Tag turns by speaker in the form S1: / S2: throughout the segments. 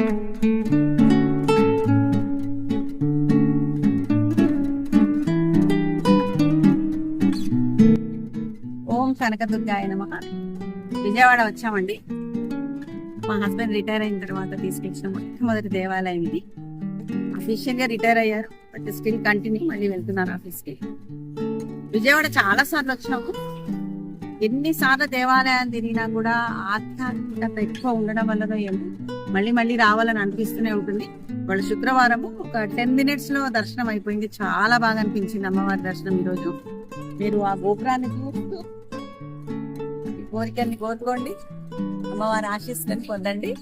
S1: ఓం కనకదుర్గాయ నమ. విజయవాడ వచ్చామండి. మా హస్బెండ్ రిటైర్ అయిన తర్వాత తీసుకొచ్చిన మొట్టమొదటి దేవాలయం ఇది. అఫీషియల్గా రిటైర్ అయ్యారు బట్ స్టిల్ కంటిన్యూ మళ్ళీ వెళ్తున్నారు ఆఫీస్కి. విజయవాడ చాలా సార్లు వచ్చినాము ఎన్నిసార్లు దేవాలయాన్ని తిరిగినా కూడా ఆధ్యాత్మికత ఎక్కువ ఉండడం వల్లనో ఏమో మళ్ళీ మళ్ళీ రావాలని అనిపిస్తూనే ఉంటుంది. వాళ్ళ శుక్రవారం ఒక టెన్ మినిట్స్లో దర్శనం అయిపోయింది. చాలా బాగా అనిపించింది అమ్మవారి దర్శనం ఈరోజు. మీరు ఆ గోపురాన్ని చూస్తూ కోరికల్ని కోరుకోండి. అమ్మవారి ఆశీస్సులను పొందండి.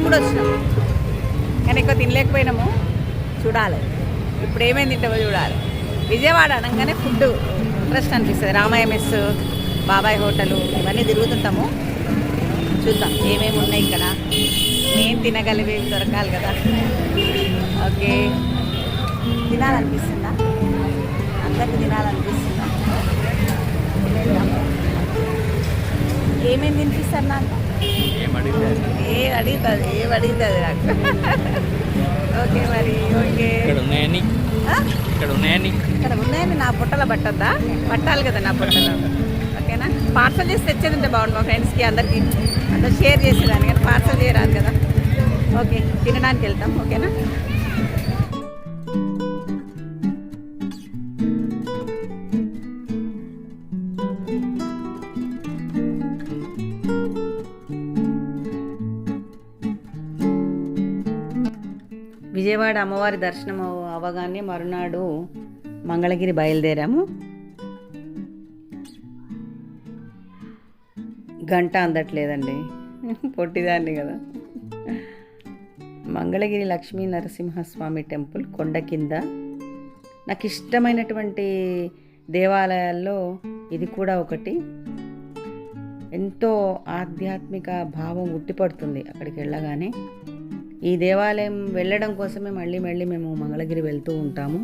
S1: మేము కూడా వచ్చినాము కానీ ఎక్కువ తినలేకపోయినాము. చూడాలి. ఇప్పుడు ఏమేమి తింటామో చూడాలి. విజయవాడ అనగానే ఫుడ్ ఇంట్రెస్ట్ అనిపిస్తుంది. రామాయ మెస్ బాబాయ్ హోటలు ఇవన్నీ తిరుగుతుంటాము. చూద్దాం ఏమేమి ఉన్నాయి ఇక్కడ. నేను తినగలిగేవి దొరకాలి కదా. ఓకే. తినాలనిపిస్తుందా? అందరికి తినాలనిపిస్తుందా? ఏమేమి తినిపిస్తారు నాకు?
S2: ఏం అడిగితే
S1: ఏ అడుగుతుంది ఏం అడుగుతుంది నాకు. ఓకే మరి ఓకే.
S2: ఇక్కడ ఉన్నాయని? ఇక్కడ ఉన్నాయని
S1: ఇక్కడ ఉన్నాయని నా పుట్టలో పట్టద్దా? పట్టాలి కదా నా పుట్టలో. ఓకేనా? పార్సల్ చేసి తెచ్చేది ఉంటే బాగుండు మా ఫ్రెండ్స్కి అందరికి. అందరు షేర్ చేసేదాన్ని కానీ పార్సల్ చేయరాదు కదా. ఓకే తినడానికి వెళ్తాం ఓకేనా? విజయవాడ అమ్మవారి దర్శనం అవ- అవగానే మరునాడు మంగళగిరి బయలుదేరాము. గంట అందట్లేదండి. పొట్టిదాన్ని కదా. మంగళగిరి లక్ష్మీ నరసింహస్వామి టెంపుల్ కొండ కింద. నాకు ఇష్టమైనటువంటి దేవాలయాల్లో ఇది కూడా ఒకటి. ఎంతో ఆధ్యాత్మిక భావం ఉట్టిపడుతుంది అక్కడికి వెళ్ళగానే. ఈ దేవాలయం వెళ్ళడం కోసమే మళ్ళీ మళ్ళీ మేము మంగళగిరి వెళ్తూ ఉంటాము.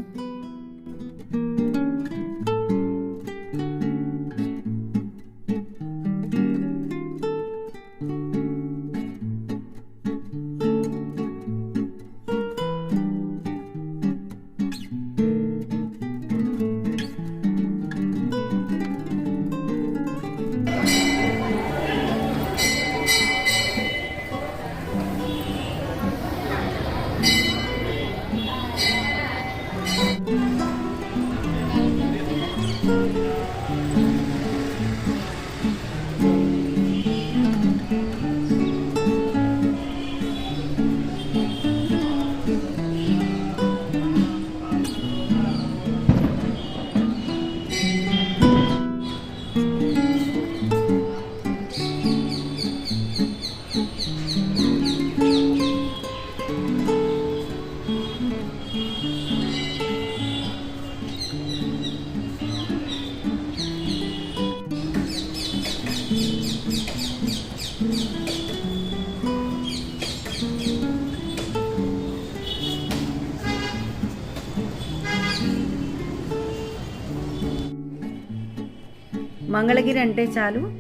S1: మంగళగిరి అంటే చాలు.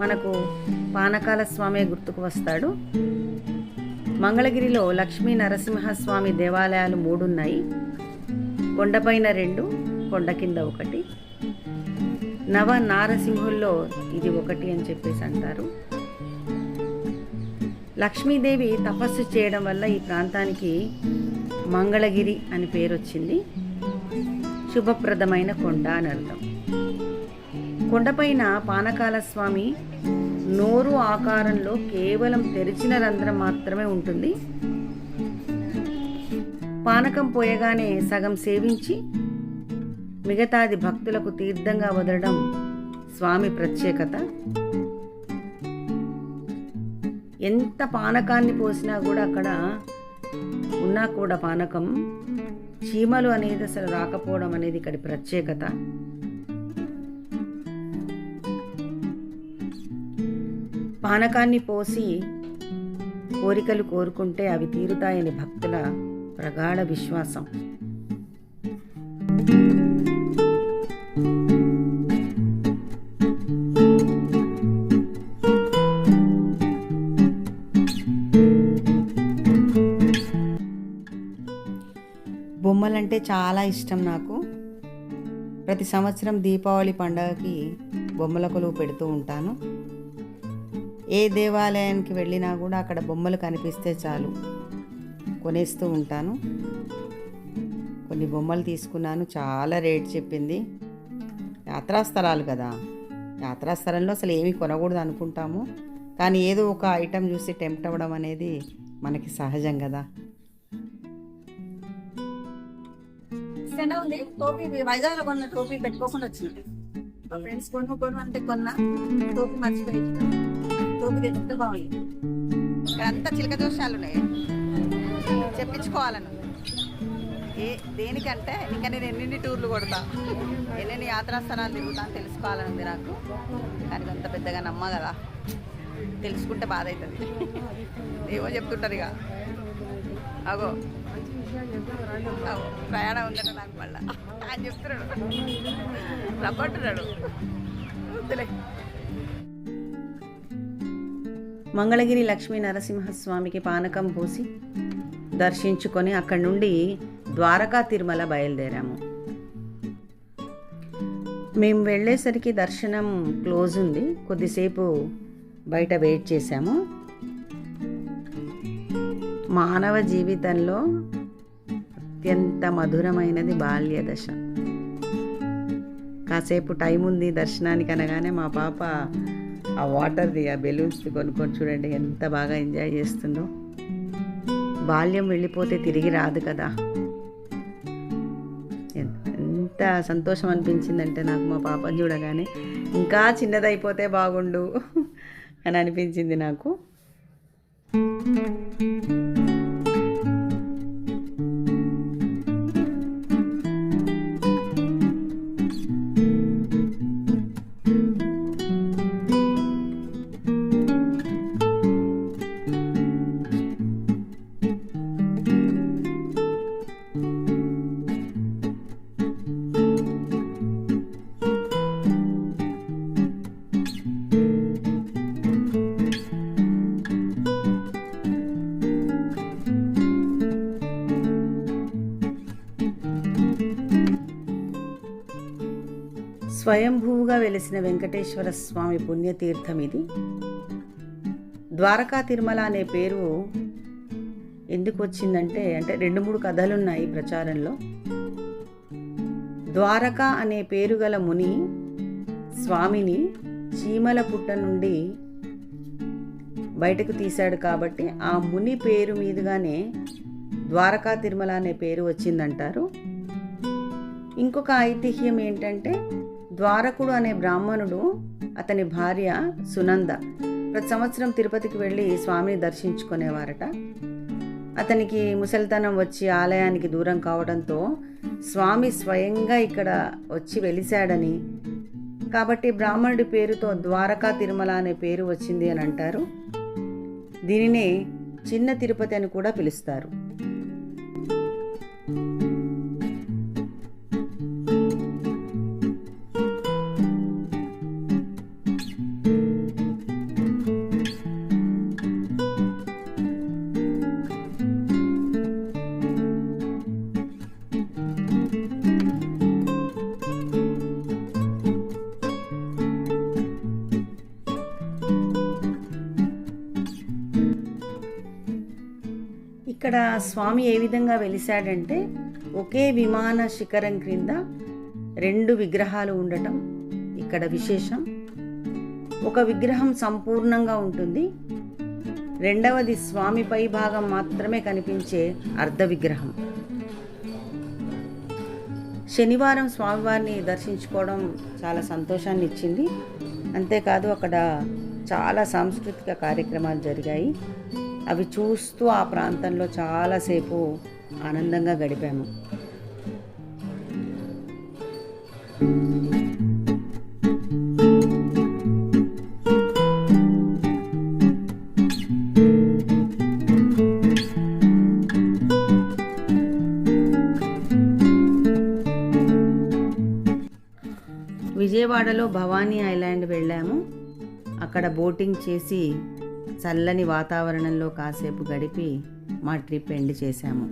S1: మనకు పానకాల స్వామి గుర్తుకు వస్తాడు. మంగళగిరిలో లక్ష్మీ నరసింహస్వామి దేవాలయాలు మూడున్నాయి. కొండపైన రెండు కొండ కింద ఒకటి. నవ నారసింహుల్లో ఇది ఒకటి అని చెప్పేసి అంటారు. లక్ష్మీదేవి తపస్సు చేయడం వల్ల ఈ ప్రాంతానికి మంగళగిరి అని పేరు వచ్చింది శుభప్రదమైన కొండ అని అర్థం. కొండపైన పానకాల స్వామి నోరు ఆకారంలో కేవలం తెరిచిన రంధ్రం మాత్రమే ఉంటుంది. పానకం పోయగానే సగం సేవించి మిగతాది భక్తులకు తీర్థంగా వదలడం స్వామి ప్రత్యేకత. ఎంత పానకాన్ని పోసినా కూడా అక్కడ ఉన్నా కూడా పానకం చీమలు అనేది అసలు రాకపోవడం అనేది ఇక్కడి ప్రత్యేకత. పానకాన్ని పోసి కోరికలు కోరుకుంటే అవి తీరుతాయని భక్తుల ప్రగాఢ విశ్వాసం. బొమ్మలంటే చాలా ఇష్టం నాకు. ప్రతి సంవత్సరం దీపావళి పండగకి బొమ్మల కొలువు పెడుతూ ఉంటాను. ఏ దేవాలయానికి వెళ్ళినా కూడా అక్కడ బొమ్మలు కనిపిస్తే చాలు. కొనేస్తూ ఉంటాను. కొన్ని బొమ్మలు తీసుకున్నాను. చాలా రేట్ చెప్పింది. యాత్రా స్థలాలు కదా. యాత్రా స్థలంలో అసలు ఏమీ కొనకూడదు అనుకుంటాము. కానీ ఏదో ఒక ఐటెం చూసి టెంప్ట్ అవ్వడం అనేది మనకి సహజం కదా.
S3: ఉంది. టోపీ కొన్న టోపీ పెట్టుకోకుండా వచ్చింది మా ఫ్రెండ్స్ కొనుక్కోవడం అంటే కొన్నా. టోపీ మర్చిపోయి. టోపీ బాగుంది
S1: ఇక్కడ అంతా చిలక దోషాలు ఉన్నాయి చెప్పించుకోవాలను. ఏ దేనికంటే ఇంకా నేను ఎన్ని టూర్లు కొడతా ఎన్నెన్ని యాత్రాస్థలాలు తిరుగుతా అని తెలుసుకోవాలని ఉంది నాకు. కానీ అంత పెద్దగా నమ్మ కదా. తెలుసుకుంటే బాధ అవుతుంది ఏవో చెప్తుంటారు ఇక. అగో. ప్రయాణం ఉందట నాకు మళ్ళా. అని చెప్తున్నాడు. రమ్మంటున్నాడు వద్దులే. మంగళగిరి లక్ష్మీ నరసింహస్వామికి పానకం పోసి దర్శించుకొని అక్కడి నుండి ద్వారకా తిరుమల బయలుదేరాము. మేము వెళ్ళేసరికి దర్శనం క్లోజ్ ఉంది. కొద్దిసేపు బయట వెయిట్ చేశాము. మానవ జీవితంలో అత్యంత మధురమైనది బాల్య దశ కాసేపు టైం ఉంది దర్శనానికి అనగానే మా పాప ఆ వాటర్ది ఆ బెలూన్స్ కొనుక్కొని చూడండి ఎంత బాగా ఎంజాయ్ చేస్తుందో. బాల్యం వెళ్ళిపోతే తిరిగి రాదు కదా. ఎంత సంతోషం అనిపించిందంటే నాకు మా పాపను చూడగానే ఇంకా చిన్నదైపోతే బాగుండు అని అనిపించింది నాకు. స్వయంభూగా వెలిసిన వెంకటేశ్వర స్వామి పుణ్యతీర్థం ఇది. ద్వారకా తిరుమల అనే పేరు ఎందుకు వచ్చిందంటే అంటే రెండు మూడు కథలు ఉన్నాయి ప్రచారంలో. ద్వారక అనే పేరు గల ముని స్వామిని చీమల పుట్ట నుండి బయటకు తీశాడు కాబట్టి ఆ ముని పేరు మీదుగానే ద్వారకా తిరుమల అనే పేరు వచ్చిందంటారు. ఇంకొక ఐతిహ్యం ఏంటంటే ద్వారకుడు అనే బ్రాహ్మణుడు అతని భార్య సునంద ప్రతి సంవత్సరం తిరుపతికి వెళ్ళి స్వామిని దర్శించుకునేవారట. అతనికి ముసలితనం వచ్చి ఆలయానికి దూరం కావడంతో స్వామి స్వయంగా ఇక్కడ వచ్చి వెలిశాడని. కాబట్టి బ్రాహ్మణుడి పేరుతో ద్వారకా తిరుమల అనే పేరు వచ్చింది అని అంటారు. దీనినే చిన్న తిరుపతి అని కూడా పిలుస్తారు. ఇక్కడ స్వామి ఏ విధంగా వెలిశాడంటే ఒకే విమాన శిఖరం క్రింద రెండు విగ్రహాలు ఉండటం ఇక్కడ విశేషం. ఒక విగ్రహం సంపూర్ణంగా ఉంటుంది. రెండవది స్వామి పై భాగం మాత్రమే కనిపించే అర్ధ విగ్రహం. శనివారం స్వామివారిని దర్శించుకోవడం చాలా సంతోషాన్ని ఇచ్చింది. అంతేకాదు అక్కడ చాలా సాంస్కృతిక కార్యక్రమాలు జరిగాయి. అవి చూస్తూ ఆ ప్రాంతంలో చాలాసేపు ఆనందంగా గడిపాము. విజయవాడలో భవానీ ఐలాండ్ వెళ్ళాము. అక్కడ బోటింగ్ చేసి చల్లని వాతావరణంలో కాసేపు గడిపి మా ట్రిప్ ఎండ్ చేశాము.